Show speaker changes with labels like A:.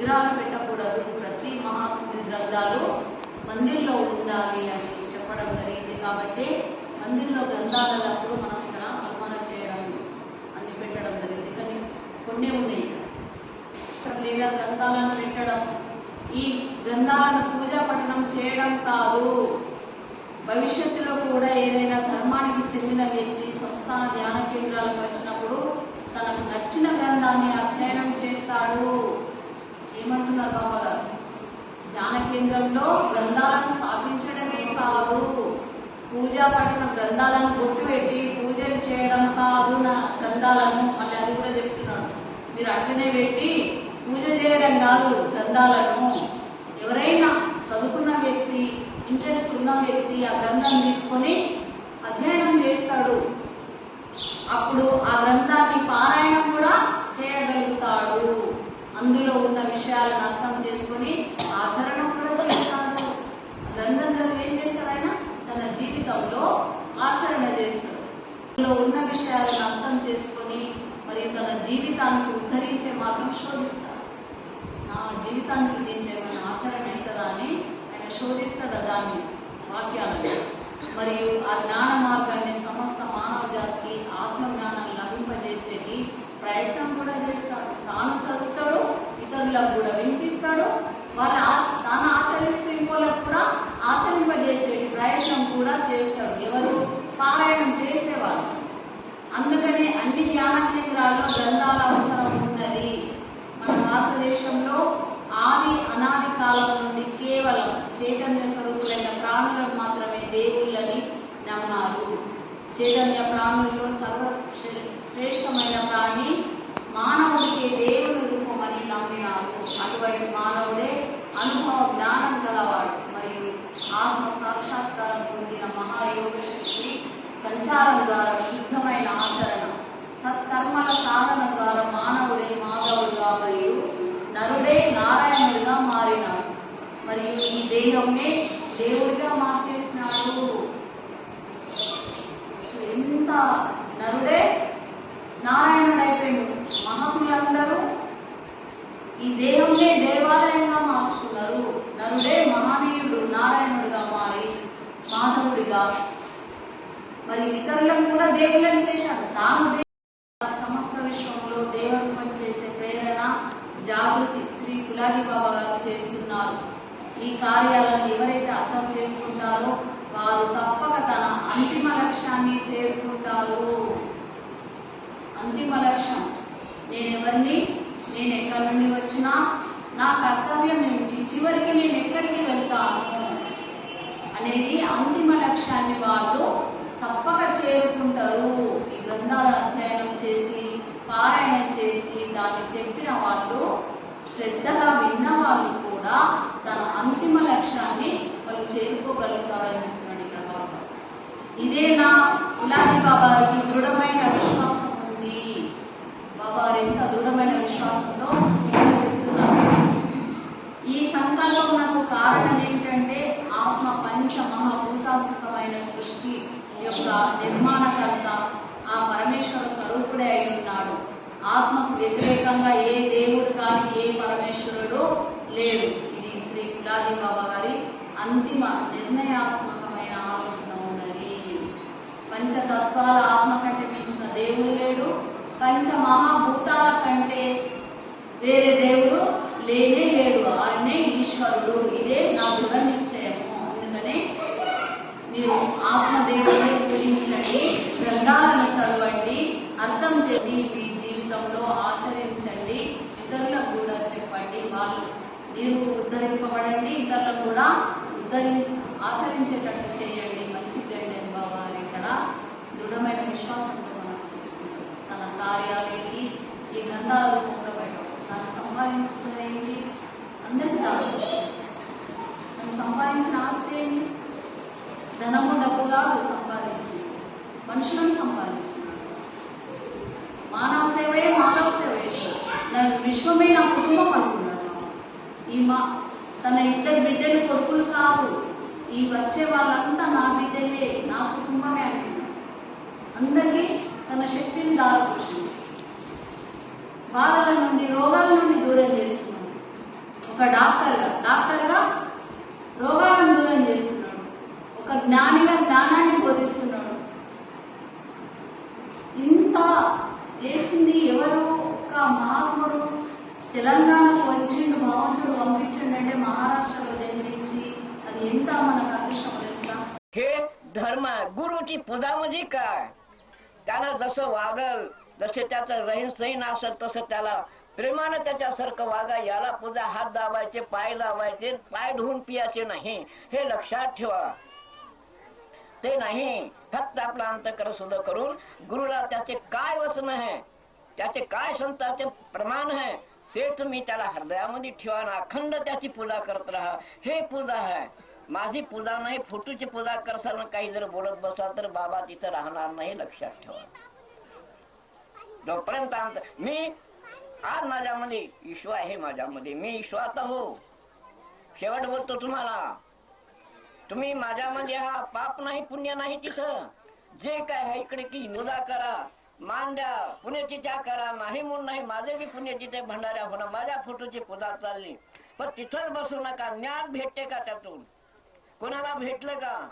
A: విగ్రహాలు పెట్టకూడదు. ప్రతి మహాపుణ్య గ్రంథాలు మందిర్లో ఉండాలి అని చెప్పడం జరిగింది. కాబట్టి మందిర్లో గ్రంథాలప్పుడు మనం ఇక్కడ అవమాన చేయడం అన్ని పెట్టడం జరిగింది. కానీ కొన్ని ఉన్నాయి లేదా గ్రంథాలను పెట్టడం. ఈ గ్రంథాలను పూజా పఠనం చేయడం కాదు. భవిష్యత్తులో కూడా ఏదైనా ధర్మానికి చెందిన వ్యక్తి సంస్థాన ధ్యాన కేంద్రాలకు వచ్చినప్పుడు తనకు నచ్చిన గ్రంథాన్ని అధ్యయనం చేస్తాడు. ఏమంటున్నారు బాబా? ధ్యాన కేంద్రంలో గ్రంథాలను స్థాపించడమే కాదు పూజా పట్టిన గ్రంథాలను కొట్టుపెట్టి పూజలు చేయడం కాదు నా గ్రంథాలను. మళ్ళీ అది కూడా చెప్తున్నాడు మీరు అట్లనే పెట్టి పూజ చేయడం కాదు గ్రంథాలను. ఎవరైనా చదువుకున్న వ్యక్తి ఇంట్రెస్ట్ ఉన్న వ్యక్తి ఆ గ్రంథం తీసుకొని అధ్యయనం చేస్తాడు. అప్పుడు ఆ గ్రంథం పారాయణం కూడా చేయగలుగుతాడు అందులో ఉన్న విషయాలను అర్థం చేసుకొని ఆచరణ కూడా చేస్తాడు గ్రంథం చదివి ఏం చేస్తాడు ఆయన తన జీవితంలో ఆచరణ చేస్తాడు. ఉన్న విషయాలను అర్థం చేసుకొని మరి తన జీవితానికి ఉద్ధరించే మార్గం శోధిస్తాడు. నా జీవితాన్ని దీంట్లో మన ఆచరణ అవుతుందా అని ఆయన శోధిస్తాడు దాన్ని వాక్యాలను. మరియు ఆ జ్ఞాన మార్గాన్ని సమస్త మానవ జాతికి ఆత్మ జ్ఞానాన్ని లభింపజేసేటి ప్రయత్నం కూడా చేస్తాడు. తాను చదువుతాడు ఇతరులకు కూడా వినిపిస్తాడు వాళ్ళ ఆ- తాను ఆచరిస్తూ ఇంకోళ్ళకు కూడా ఆచరింపజేసేటి ప్రయత్నం కూడా చేస్తాడు ఎవరు పారాయణం చేసేవాళ్ళు అందుకనే అన్ని ధ్యాన కేంద్రాల్లో గ్రంథాల అవసరం ఉన్నది. మన భారతదేశంలో ఆది అనాది కాలం నుండి కేవలం చైతన్య స్వరూపులైన ప్రాణులకు మాత్రమే దేవుళ్ళని నమ్మారు. చైతన్య ప్రాణుల్లో సర్వ శ్రేష్టమైన ప్రాణి మానవుడికి దేవుని రూపమని నమ్మినారు. అటువంటి మానవుడే అనుభవ జ్ఞానం గలవాడు మరియు ఆత్మ సాక్షాత్కారం పొందిన మహాయోగ శక్తి సంచారం ద్వారా శుద్ధ ఆచరణ సత్కర్మల సాధన ద్వారా మానవుడే మాధవుడుగా మరియు నరుడే నారాయణుడిగా మారినాడు మరియు దేవుడిగా మార్చేసినాడు. ఎంత నరుడే నారాయణుడు అయిపోయిండు మహాత్ములందరూ ఈ దేహంనే దేవాలయంగా మార్చుకున్నారు. నరుడే మహనీయుడు నారాయణుడిగా మారి మానవుడిగా మరి ఇతరులను కూడా దేవుళ్ళని చేశారు తాను సమస్త విశ్వంలో దేవత్వం చేసే ప్రేరణ జాగృతి శ్రీ కులాజీ బాబా గారు చేస్తున్నారు. ఈ కార్యాలను ఎవరైతే అర్థం చేసుకుంటారో వారు తప్పక తన అంతిమ లక్ష్యాన్ని చేరుకుంటారు. అంతిమ లక్ష్యం నేను ఎవరిని నేను ఎక్కడి నుండి వచ్చినా నా కర్తవ్యం ఏమిటి చివరికి నేను ఎక్కడికి వెళ్తాను అనేది అంతిమ లక్ష్యాన్ని వాళ్ళు తప్పక చేరుకుంటారు. ఈ గ్రంథాలను అధ్యయనం చేసి పారాయణం చేసి దాన్ని చెప్పిన వాళ్ళు శ్రద్ధగా విన్నవాళ్ళు కూడా తన అంతిమ లక్ష్యాన్ని వాళ్ళు చేరుకోగలుగుతారనేటువంటి ప్రభావం. ఇదే నా గులాబీ బాబాకి దృఢమైన విశ్వాసం ఉంది. బాబా ఎంత దృఢమైన విశ్వాసంతో ఇక్కడ చెప్తున్నారు ఈ సంకల్పమునకు కారణం ఏంటంటే ఆత్మ పంచ మహాభూతాత్మకమైన సృష్టి యొక్క నిర్మాణకర్త ఆ పరమేశ్వర స్వరూపుడే అయి ఉన్నాడు. ఆత్మకు వ్యతిరేకంగా ఏ దేవుడు కానీ ఏ పరమేశ్వరుడు లేడు ఇది శ్రీ కులాది బాబా గారి అంతిమ నిర్ణయాత్మకమైన ఆలోచన ఉన్నది. పంచతత్వాల ఆత్మ కంటే మించిన దేవుడు లేడు. పంచ మహాభూతాల కంటే వేరే దేవుడు లేనే లేడు. ఆయనే ఈశ్వరుడు. ఇదే నా దృఢ నిశ్చయము. అందుకనే మీరు ఆత్మదేవుని పూజించండి గ్రంథాలను చదవండి. అర్థం చేయండి మీ జీవితంలో ఆచరించండి ఇతరులకు కూడా చెప్పండి వాళ్ళు మీరు ఉద్ధరింపబడండి ఇతరులకు కూడా ఉద్ధరి ఆచరించేటట్టు చేయండి. మంచి గండి బాబా ఇక్కడ దృఢమైన విశ్వాసంతో మనం తన కార్యాలకి ఈ గ్రంథాల రూపంలో పెట్టడం. తను సంపాదించుకునేది అందరికీ కాదు తను సంపాదించిన ఆస్తి ఏంటి? ధనము డబ్బు కాదు సంపాదించింది. మనుషులను సంపాదించుకున్నాడు మానవ సేవయే మానవ సేవ విశ్వమే నా కుటుంబం అనుకున్నాడు. ఈ మా తన ఇద్దరు బిడ్డలు కొడుకులు కావు. ఈ వచ్చే వాళ్ళంతా నా బిడ్డలే నా కుటుంబమే అనుకున్నాడు అందరికీ తన శక్తిని దారిపోసింది. బాధల నుండి రోగాల నుండి దూరం చేస్తున్నాడు. ఒక డాక్టర్గా డాక్టర్గా రోగాలను దూరం చేస్తున్నాడు. ఒక జ్ఞానిగా జ్ఞానాన్ని బోధిస్తున్నాడు. ఇంత చేసింది ఎవరు ఒక మహాత్ముడు తెలంగాణ వచ్చిండు భగవంతుడు పంపించండి అంటే మహారాష్ట్రలో జన్మించి అది ఎంత మనకు అదృష్టం తెలుసా
B: हे धर्म आहे. गुरुची पूजा म्हणजे काय त्याला जसं वागल जसे त्याचं रहीन सहीन असेल तसं त्याला प्रेमानं त्याच्यासारखं वागा याला पूजा हात दाबायचे पाय लावायचे पाय धुवून पियाचे नाही हे लक्षात ठेवा ते नाही फक्त आपला अंतकर शुद्ध करून गुरुला त्याचे काय वचन आहे त्याचे काय संताचे प्रमाण आहे ते तुम्ही त्याला हृदयामध्ये ठेवा ना. अखंड त्याची पूजा करत राहा. हे पूजा आहे. माझी पूजा नाही फोटोची पूजा करसाल काही जर बोलत बसाल तर बाबा तिथं राहणार नाही लक्षात ठेवा. जोपर्यंत अंत मी आज माझ्यामध्ये ईश्वर आहे माझ्यामध्ये. मी ईश्वाचा हो. शेवट बोलतो तुम्हाला. तुम्ही माझ्यामध्ये हा पाप नाही पुण्य नाही तिथं. जे काय आहे इकडे की मुदा करा. मांड्या त्या करा नाही म्हणून नाही माझे बी ते भंडाऱ्या होणं माझ्या फोटोची पूजा चालली. पण तिथंच बसू नका ज्ञान भेटते का त्यातून? कोणाला भेटलं का?